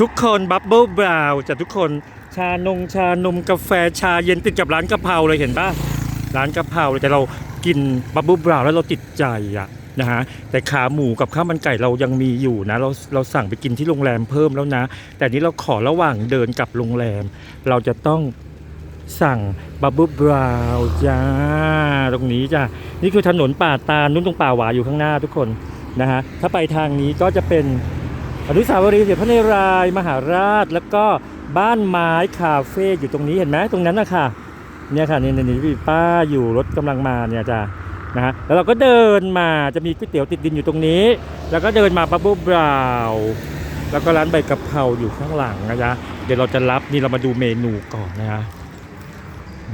ทุกคนบับเบิลบราวจะทุกคนชานงชานมกาแฟชาเย็นติดกับร้านกะเพราเลยเห็นป่ะร้านกะเพราเลยแต่เรากินบับเบิลบราวแล้วเราติดใจอะนะฮะแต่ขาหมูกับข้าวมันไก่เรายังมีอยู่นะเราเราสั่งไปกินที่โรงแรมเพิ่มแล้วนะ แต่นี้เราขอระหว่างเดินกลับโรงแรม เราจะต้องสั่งบับเบิลบราวจ้าตรงนี้จ้ะนี่คือถนนป่าตาลนุ่นตรงป่าหวาอยู่ข้างหน้าทุกคนนะฮะถ้าไปทางนี้ก็จะเป็น อนุสาวรีย์สมเด็จพระนารายมหาราช แล้วก็บ้านไม้คาเฟ่อยู่ตรงนี้เห็นไหมตรงนั้นนะค่ะเนี่ยค่ะนี่นี่นี่พี่ป้าอยู่รถกำลังมาเนี่ยจ้ะนะฮะแล้วเราก็เดินมาจะมีก๋วยเตี๋ยวติดดินอยู่ตรงนี้ แล้วก็เดินมาบับเบิ้ลบราวแล้วก็ร้านใบกะเพราอยู่ข้างหลังนะจ๊ะเดี๋ยวเราจะรับนี่เรามาดูเมนูก่อนนะฮะ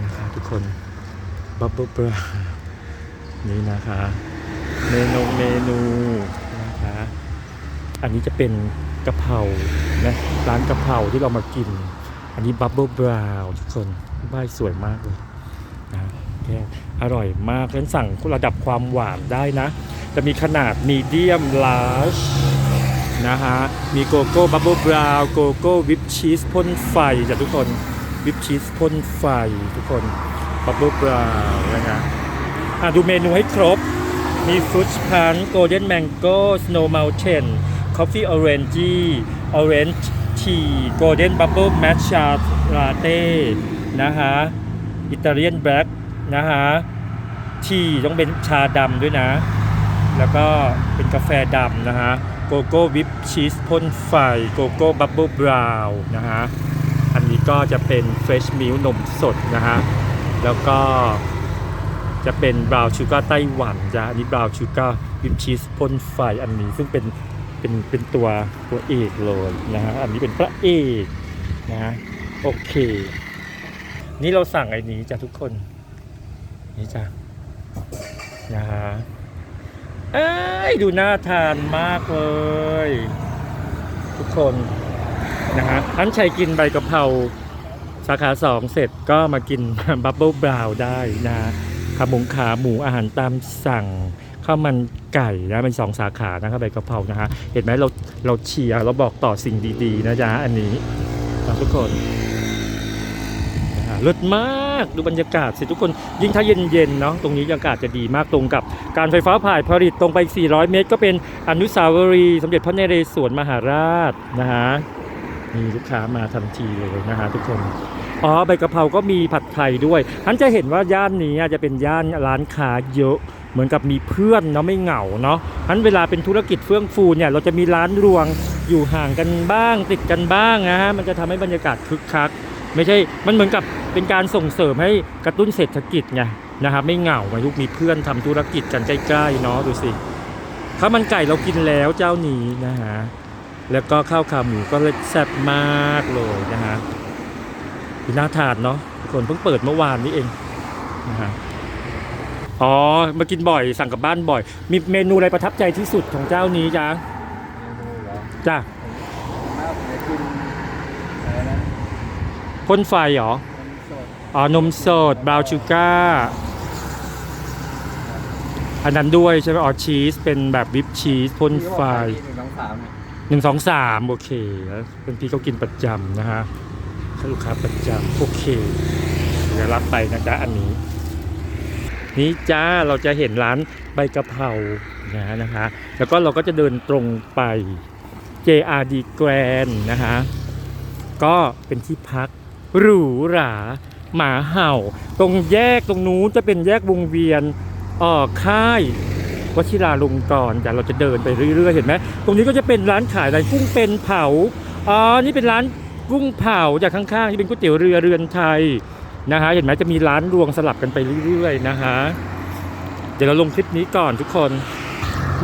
นะคะทุกคนบับเบิ้ลบราวนี่นะคะ เมนูเมนูนะคะ อันนี้จะเป็นกะเพรานะร้านกะเพราที่เรามากิน อันนี้บับเบิลบราวทุกคนบ้ายสวยมากเลยนะแค่อร่อยมากงั้นสั่งระดับความหวานได้นะ จะมีขนาดมีเดียมลาร์จนะฮะ มีโกโก้บับเบิลบราวโกโก้วิปชีสพ่นไฟจ้ะทุกคนวิปชีสพ่นไฟทุกคนบับเบิลบราวนะฮะอะดูเมนูให้ครบ มีฟรุตพันโกลเด้นแมงโก้สโนว์เมลเทน คอฟฟี่ออเรนจีออเรนจ์ทีโกลเด้นบับเบิลแมชชาลาเต้นะฮะอิตาเลียนแบล็กนะฮะทีต้องเป็นชาดำด้วยนะ แล้วก็เป็นกาแฟดำนะฮะโกโก้วิปชีสพ่นไฟโกโก้บับเบิลบราวน์นะฮะอันนี้ก็จะเป็นเฟรชมิลนมสดนะฮะแล้วก็จะเป็นบราวน์ชูการ์ไต้หวันจ้ะอันนี้บราวน์ชูการ์วิปชีสพ่นไฟอันนี้ซึ่งเป็น เป็นเป็นตัวตัวเอกเลยนะฮะอันนี้เป็นพระเอกนะฮะโอเค นี่เราสั่งไอ้นี้จ้ะทุกคน นี่จ้ะนะฮะเอ้ยดูน่าทานมากเลย ทุกคนนะฮะท่านชัยกินใบกะเพราสาขาสองเสร็จก็มากินบับเบิลบราวน์ได้นะขาหมูขาหมูอาหารตามสั่ง ข้าวมันไก่นะเป็นสองสาขานะครับใบกะเพรานะฮะเห็นไหมเราเราเชียร์เราบอกต่อสิ่งดีๆนะจ๊ะอันนี้นะทุกคนนะฮะเลิศมากดูบรรยากาศสิทุกคนยิ่งถ้าเย็นๆเนาะตรงนี้อากาศจะดีมากตรงกับการไฟฟ้าผ่านผลิตตรงไป 400 เมตร ก็เป็นอนุสาวรีย์สมเด็จพระนเรศวรมหาราชนะฮะมีลูกค้ามาทันทีเลยนะฮะทุกคน อ๋อใบกะเพราก็มีผัดไทยด้วยท่านจะเห็นว่าย่านนี้จะเป็นย่านร้านค้าเยอะ เหมือนกับมีเพื่อนเนาะไม่เหงาเนาะท่านเวลาเป็นธุรกิจเฟื่องฟูเนี่ยเราจะมีร้านรวงอยู่ห่างกันบ้างติดกันบ้างนะฮะมันจะทำให้บรรยากาศคึกคัก ไม่ใช่มันเหมือนกับเป็นการส่งเสริมให้กระตุ้นเศรษฐกิจไงนะครับไม่เหงาไงลูกมีเพื่อนทำธุรกิจกันใกล้ๆเนาะดูสิข้าวมันไก่เรากินแล้วเจ้านี้นะฮะแล้วก็ข้าวขาหมูก็เลยแซ่บมากเลยนะฮะน่าทานเนาะทุกคนเพิ่งเปิดเมื่อวานนี้เองนะฮะ อ๋อ มากินบ่อยสั่งกลับบ้านบ่อย มีเมนูอะไรประทับใจที่สุดของเจ้านี้จ๊ะจ้ะถ้าไปกินอะไรนะพ่นไฟเหรอ นมสดอ๋อ นมสดบราวน์ชูการ์อันนั้นด้วยใช่ไหมอ๋อชีส เป็นแบบวิปชีสพ่นไฟ ที่เขาบอกขายที่หนึ่งสองสามเนี่ยหนึ่งสองสามโอเคแล้วเป็นพี่เขากินประจำนะฮะลูกค้าประจำโอเค เดี๋ยวรับไปนะจ๊ะอันนี้ นี่จ้าเราจะเห็นร้านใบกะเพรานะนะคะ แล้วก็เราก็จะเดินตรงไป JRD Grand นะคะก็เป็นที่พักหรูหราหมาเห่า ตรงแยกตรงนู้นจะเป็นแยกวงเวียนเออค่ายวชิราลงกรแต่เราจะเดินไปเรื่อยๆเห็นไหมตรงนี้ก็จะเป็นร้านขายอะไรกุ้งเป็นเผาอ๋อนี่เป็นร้านกุ้งเผาจากข้างๆที่เป็นก๋วยเตี๋ยวเรือเรือนไทย นะฮะเห็นไหมจะมีร้านรวงสลับกันไปเรื่อยๆนะฮะเดี๋ยวเราลงคลิปนี้ก่อนทุกคน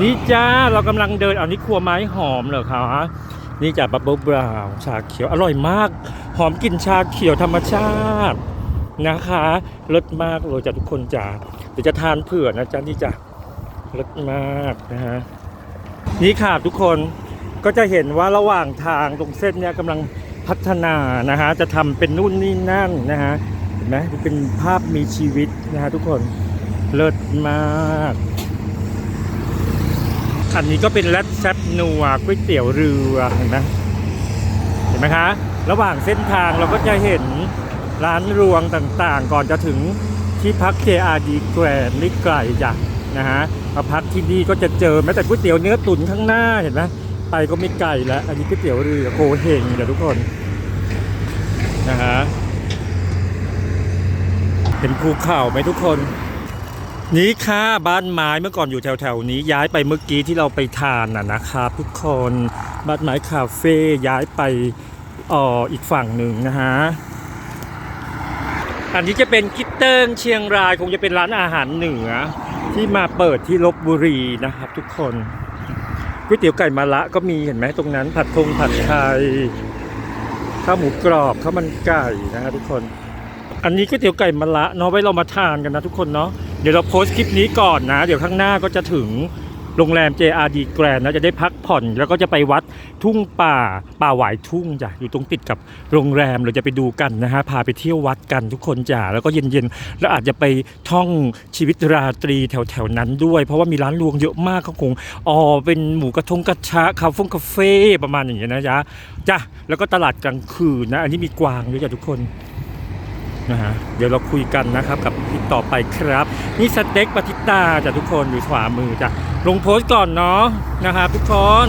นี่จ้าเรากำลังเดินเอานี่ครัวไม้หอมเหรอคะนี่จากบับเบิลบราวชาเขียวอร่อยมาก หอมกลิ่นชาเขียวธรรมชาตินะคะรสมากเลยจ้ะทุกคนจ้าเดี๋ยวจะทานเผื่อนะจ๊ะนี่จ้ะรสมากนะฮะนี่ค่ะทุกคนก็จะเห็นว่าระหว่างทางตรงเส้นเนี้ยกำลังพัฒนานะฮะจะทำเป็นนู่นนี่นั่นนะฮะ ไหมเป็นภาพมีชีวิตนะฮะทุกคนเลิศมากอันนี้ก็เป็นแรดแซบนัวก๋วยเตี๋ยวเรือเห็นไหมเห็นไหมคะ ระหว่างเส้นทางเราก็จะเห็นร้านรวงต่างๆ ก่อนจะถึงที่พัก JRD Grand ไม่ไกลจ้ะนะฮะมาพักที่นี่ก็จะเจอแม้แต่ก๋วยเตี๋ยวเนื้อตุ๋นข้างหน้าเห็นไหมไปก็ไม่ไกลแล้วอันนี้ก๋วยเตี๋ยวเรือโกเฮงเดี๋ยวทุกคนนะฮะ เห็นภูเขาไหมทุกคน นี่ค่ะบ้านไม้เมื่อก่อนอยู่แถวๆนี้ ย้ายไปเมื่อกี้ที่เราไปทานน่ะนะครับทุกคนบ้านไม้คาเฟ่ย้ายไปอ่ออีกฝั่งหนึ่งนะฮะอันนี้จะเป็นกิตเติ้งเชียงรายคงจะเป็นร้านอาหารเหนือ ที่มาเปิดที่ลบบุรีนะครับ ทุกคนก๋วยเตี๋ยวไก่มะละก็มีเห็นไหมตรงนั้น ผัดพงผัดไทยข้าวหมูกรอบข้าวมันไก่นะฮะทุกคน อันนี้ก๋วยเตี๋ยวไก่มะละเนาะไว้เรามาทานกันนะทุกคนเนาะเดี๋ยวเราโพสต์คลิปนี้ก่อนนะ เดี๋ยวข้างหน้าก็จะถึงโรงแรม JRD Grand นะจะได้พักผ่อนแล้วก็จะไปวัดทุ่งป่าป่าหวายทุ่งจ้ะอยู่ตรงติดกับโรงแรมเราจะไปดูกันนะฮะพาไปเที่ยววัดกันทุกคนจ้ะแล้วก็เย็นๆแล้วอาจจะไปท่องชีวิตราตรีแถวๆนั้นด้วย เพราะว่ามีร้านรวงเยอะมากเขาคงอ๋อเป็นหมูกระทงกระชะคาเฟ่งคาเฟ่ประมาณอย่างเงี้ยนะจ๊ะจ้ะแล้วก็ตลาดกลางคืนนะอันนี้มีกวางด้วยจ้ะทุกคน นะฮะเดี๋ยวเราคุยกันนะครับกับที่ต่อไปครับ นี่สเต็กปาทิตาจากทุกคนอยู่ขวามือจ้ะลงโพสต์ก่อนเนาะนะครับทุกคน